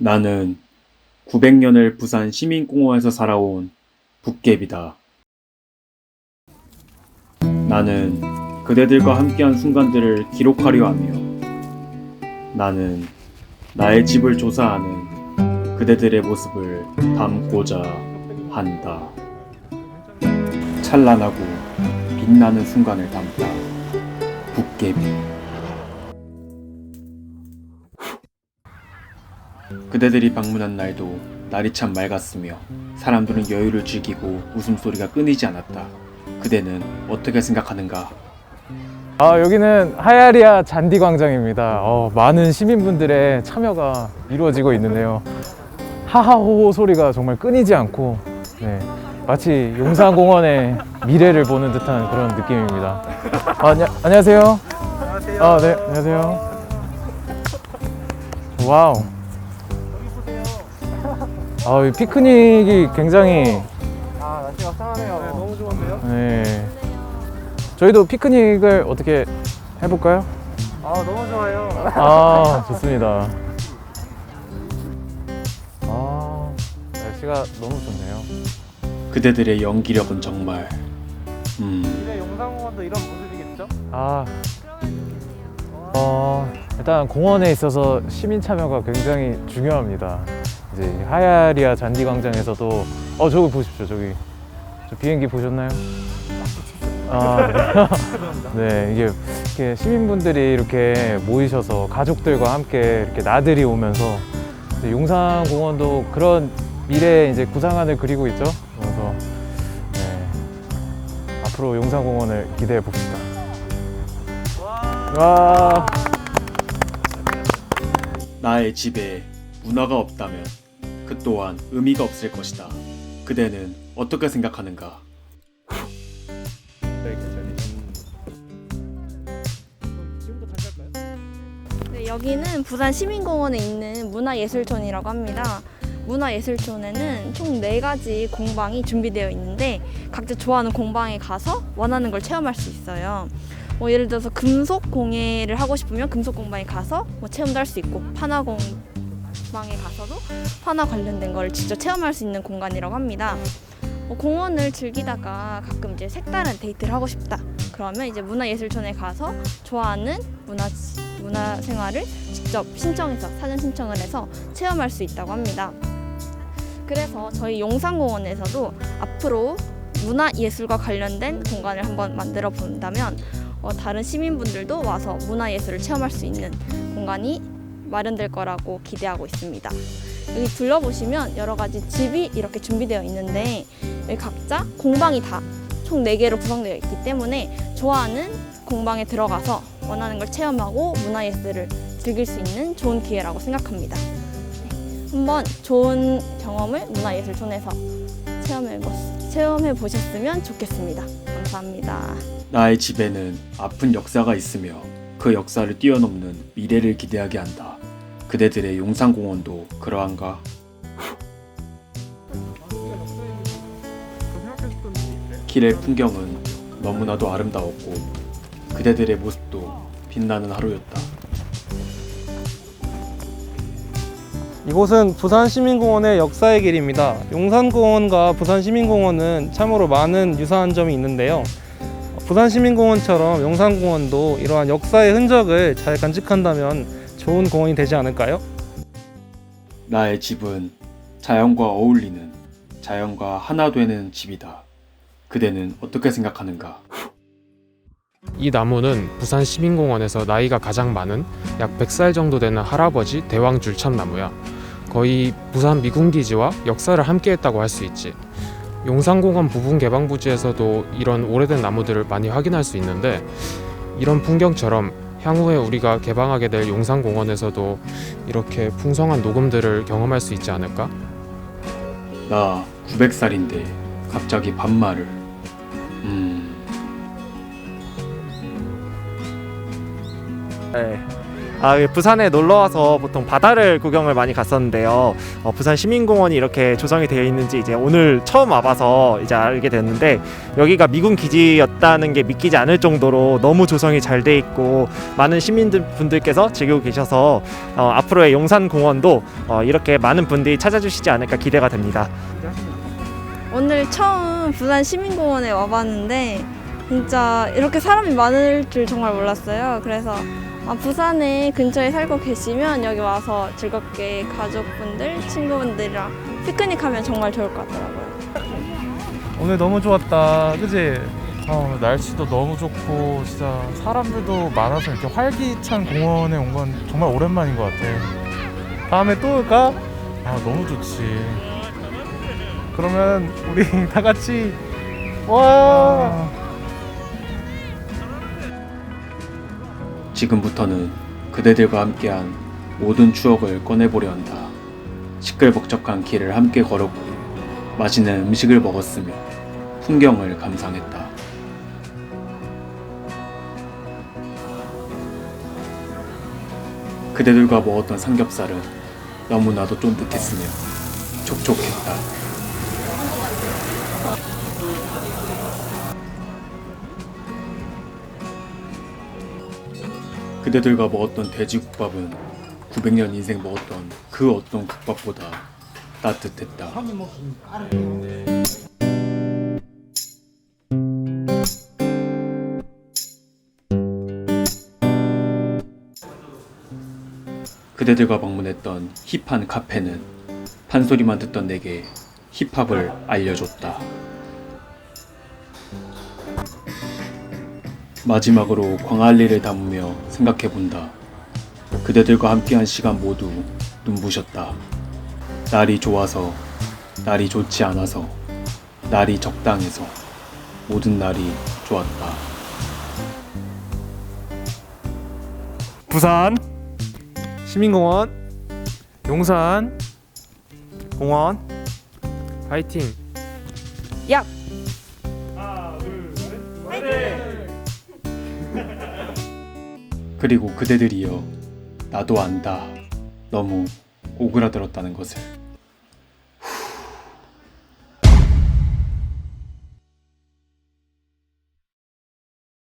나는 900년을 부산 시민공원에서 살아온 북개비다. 나는 그대들과 함께한 순간들을 기록하려 하며 나는 나의 집을 조사하는 그대들의 모습을 담고자 한다. 찬란하고 빛나는 순간을 담다. 북개비. 그대들이 방문한 날도 날이 참 맑았으며 사람들은 여유를 즐기고 웃음소리가 끊이지 않았다. 그대는 어떻게 생각하는가? 아, 여기는 하야리아 잔디 광장입니다. 어, 많은 시민분들의 참여가 이루어지고 있는데요. 하하호호 소리가 정말 끊이지 않고 네, 마치 용산공원의 미래를 보는 듯한 그런 느낌입니다. 아, 안녕, 안녕하세요. 안녕하세요. 아, 네, 안녕하세요. 와우. 아, 이 피크닉이 굉장히 아 날씨가 상하네요. 네, 너무 좋은데요? 네. 저희도 피크닉을 어떻게 해볼까요? 아 너무 좋아요. 아 좋습니다. 아 날씨가 너무 좋네요. 그대들의 연기력은 정말 음 미래 용산공원도 이런 모습이겠죠? 아 어, 일단 공원에 있어서 시민 참여가 굉장히 중요합니다. 이제 하야리아 잔디 광장에서도 어 저기 보십시오 저기 저 비행기 보셨나요? 아, 네. 네, 이게, 이렇게 시민분들이 이렇게 모이셔서 가족들과 함께 이렇게 나들이 오면서 용산공원도 그런 미래 이제 구상안을 그리고 있죠. 그래서 네, 앞으로 용산공원을 기대해 봅시다. 와, 나의 집에 문화가 없다면 그 또한 의미가 없을 것이다. 그대는 어떻게 생각하는가? 네, 여기는 부산 시민공원에 있는 문화예술촌이라고 합니다. 문화예술촌에는 총 네가지 공방이 준비되어 있는데 각자 좋아하는 공방에 가서 원하는 걸 체험할 수 있어요. 뭐 예를 들어서 금속 공예를 하고 싶으면 금속 공방에 가서 뭐 체험도 할 수 있고 판화 공 방에 가서도 판화 관련된 걸 직접 체험할 수 있는 공간이라고 합니다. 뭐 공원을 즐기다가 가끔 이제 색다른 데이트를 하고 싶다. 그러면 이제 문화예술촌에 가서 좋아하는 문화 문화 생활을 직접 신청해서 사전 신청을 해서 체험할 수 있다고 합니다. 그래서 저희 용산공원에서도 앞으로 문화 예술과 관련된 공간을 한번 만들어 본다면 어, 다른 시민분들도 와서 문화 예술을 체험할 수 있는 공간이 마련될 거라고 기대하고 있습니다. 여기 둘러보시면 여러 가지 집이 이렇게 준비되어 있는데 여기 각자 공방이 다 총 4개로 구성되어 있기 때문에 좋아하는 공방에 들어가서 원하는 걸 체험하고 문화예술을 즐길 수 있는 좋은 기회라고 생각합니다. 네, 한번 좋은 경험을 문화예술촌에서 체험해, 보셨으면 좋겠습니다. 감사합니다. 나의 집에는 아픈 역사가 있으며 그 역사를 뛰어넘는 미래를 기대하게 한다. 그대들의 용산공원도 그러한가? 길의 풍경은 너무나도 아름다웠고 그대들의 모습도 빛나는 하루였다. 이곳은 부산시민공원의 역사의 길입니다. 용산공원과 부산시민공원은 참으로 많은 유사한 점이 있는데요. 부산시민공원처럼 용산공원도 이러한 역사의 흔적을 잘 간직한다면 좋은 공원이 되지 않을까요? 나의 집은 자연과 어울리는 자연과 하나 되는 집이다. 그대는 어떻게 생각하는가? 이 나무는 부산 시민공원에서 나이가 가장 많은 약 100살 정도 되는 할아버지 대왕 줄참나무야. 거의 부산 미군기지와 역사를 함께 했다고 할 수 있지. 용산공원 부분 개방 부지에서도 이런 오래된 나무들을 많이 확인할 수 있는데 이런 풍경처럼 향후에 우리가 개방하게 될 용산공원에서도 이렇게 풍성한 녹음들을 경험할 수 있지 않을까? 나 900살인데 갑자기 반말을. 음, 네. 아, 부산에 놀러 와서 보통 바다를 구경을 많이 갔었는데요. 어, 부산 시민공원이 이렇게 조성이 되어 있는지 이제 오늘 처음 와봐서 이제 알게 됐는데 여기가 미군 기지였다는 게 믿기지 않을 정도로 너무 조성이 잘 돼 있고 많은 시민들 분들께서 즐기고 계셔서 어, 앞으로의 용산공원도 어, 이렇게 많은 분들이 찾아주시지 않을까 기대가 됩니다. 오늘 처음 부산 시민공원에 와봤는데 진짜 이렇게 사람이 많을 줄 정말 몰랐어요. 그래서 아, 부산에 근처에 살고 계시면 여기 와서 즐겁게 가족분들, 친구분들이랑 피크닉 하면 정말 좋을 것 같더라고요. 오늘 너무 좋았다. 그지? 어, 날씨도 너무 좋고 진짜 사람들도 많아서 이렇게 활기찬 공원에 온 건 정말 오랜만인 것 같아요. 다음에 또 올까? 아 너무 좋지. 그러면 우리 다 같이 와. 지금부터는 그대들과 함께한 모든 추억을 꺼내보려 한다. 시끌벅적한 길을 함께 걸었고 맛있는 음식을 먹었으며 풍경을 감상했다. 그대들과 먹었던 삼겹살은 너무나도 쫀득했으며 촉촉했다. 그대들과 먹었던 돼지국밥은 900년 인생 먹었던 그 어떤 국밥보다 따뜻했다. 그대들과 방문했던 힙한 카페는 판소리만 듣던 내게 힙합을 알려줬다. 마지막으로 광안리를 담으며 생각해본다. 그대들과 함께한 시간 모두 눈부셨다. 날이 좋아서, 날이 좋지 않아서, 날이 적당해서, 모든 날이 좋았다. 부산 시민공원 용산 공원 파이팅! 그리고 그대들이여, 나도 안다. 너무 오그라들었다는 것을.